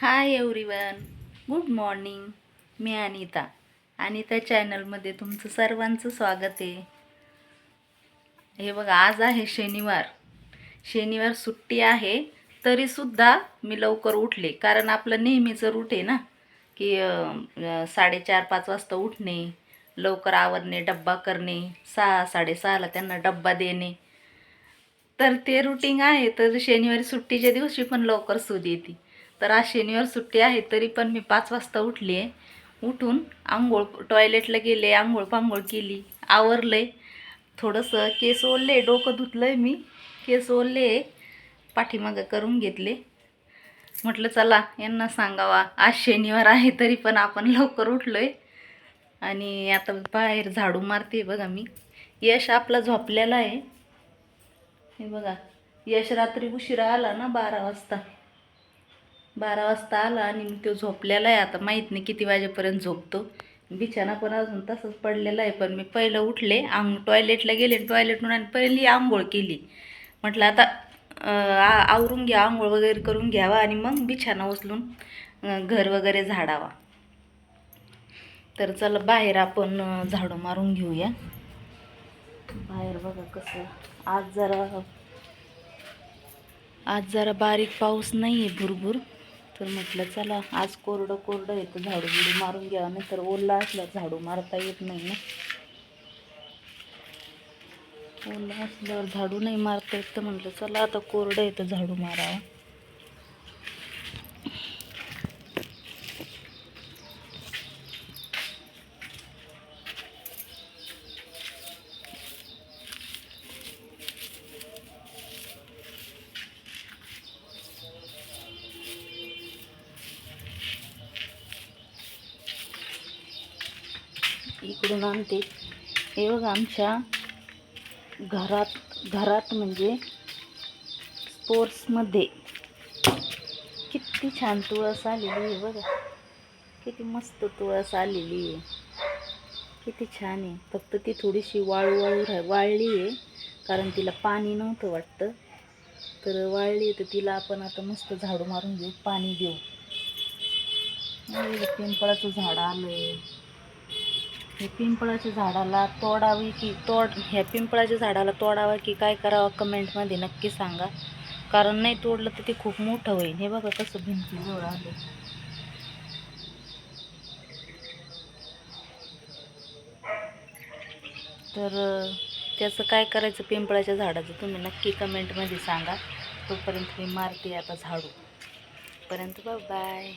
हाय everyone good morning मी अनिता. अनिता चॅनलमध्ये तुमचं सर्वांचं स्वागत आहे. हे बघा आज आहे शनिवार. शनिवार सुट्टी आहे तरीसुद्धा मी लवकर उठले. कारण आपलं नेहमीचं रूट आहे ना की साडेचार पाच वाजता उठणे लवकर आवरणे डब्बा करणे सहा साडेसहाला त्यांना डब्बा देणे. तर ते रुटीन आहे तर शनिवारी सुट्टीच्या दिवशी पण लवकर सूद येते. तर आज शनिवार सुट्टी आहे तरी पण मी पाच वाजता उठली आहे. उठून आंघोळ टॉयलेटला गेले आंघोळ पांघोळ केली. आवरलंय. थोडंसं केस ओलले डोकं धुतलं आहे मी. केस ओलले पाठीमागं करून घेतले. म्हटलं चला यांना सांगावा. आज शनिवार आहे तरी पण आपण लवकर उठलो आहे आणि आता बाहेर झाडू मारते बघा मी. यश आपला झोपलेला आहे. हे बघा यश रात्री उशिरा आला ना बारा वाजता. बारा वाजता आला आणि मी तो झोपलेला आहे. आता माहीत नाही किती वाजेपर्यंत झोपतो. बिछाना पण अजून तसंच पडलेला आहे. पण मी पहिलं उठले अंग टॉयलेटला गेले टॉयलेटून आणि पहिली आंघोळ केली. म्हटलं आता आ- आवरून घ्या आंघोळ वगैरे करून घ्यावा आणि मग बिछाना उचलून घर वगैरे झाडावा. तर चला बाहेर आपण झाडू मारून घेऊया. बाहेर बघा कसं आज जरा आज जरा बारीक पाऊस नाही आहे भुरभुर. तर म्हटलं चला आज कोरडं कोरडं येतं झाडू बिडू मारून घ्यावा नाही तर ओला असला झाडू मारता येत नाही ना. ओला असल्यावर झाडू नाही मारता येत तर म्हटलं चला आता कोरडं येतं झाडू मारावं. इकडून आणते. हे बघ आमच्या घरात घरात म्हणजे स्पोर्ट्समध्ये किती छान तुळस आलेली आहे बघा. किती मस्त तुळस आलेली आहे. किती छान आहे. फक्त ती थोडीशी वाळू वाळू राह वाळली आहे कारण तिला पाणी नव्हतं वाटतं. तर वाळली आहे तर तिला आपण आता मस्त झाडू मारून घेऊ पाणी देऊ. पिंपळाचं झाड आलं आहे हे पिंपळाच्या झाडाला तोडावी की तोड ह्या पिंपळाच्या झाडाला तोडावं की काय करावं कमेंटमध्ये नक्की सांगा. कारण नाही तोडलं तर ते खूप मोठं होईल. हे बघा कसं भिंतीजवळ आले. तर त्याचं काय करायचं पिंपळाच्या झाडाचं तुम्ही नक्की कमेंटमध्ये सांगा. तोपर्यंत मी मारते आता झाडू. पर्यंत बाय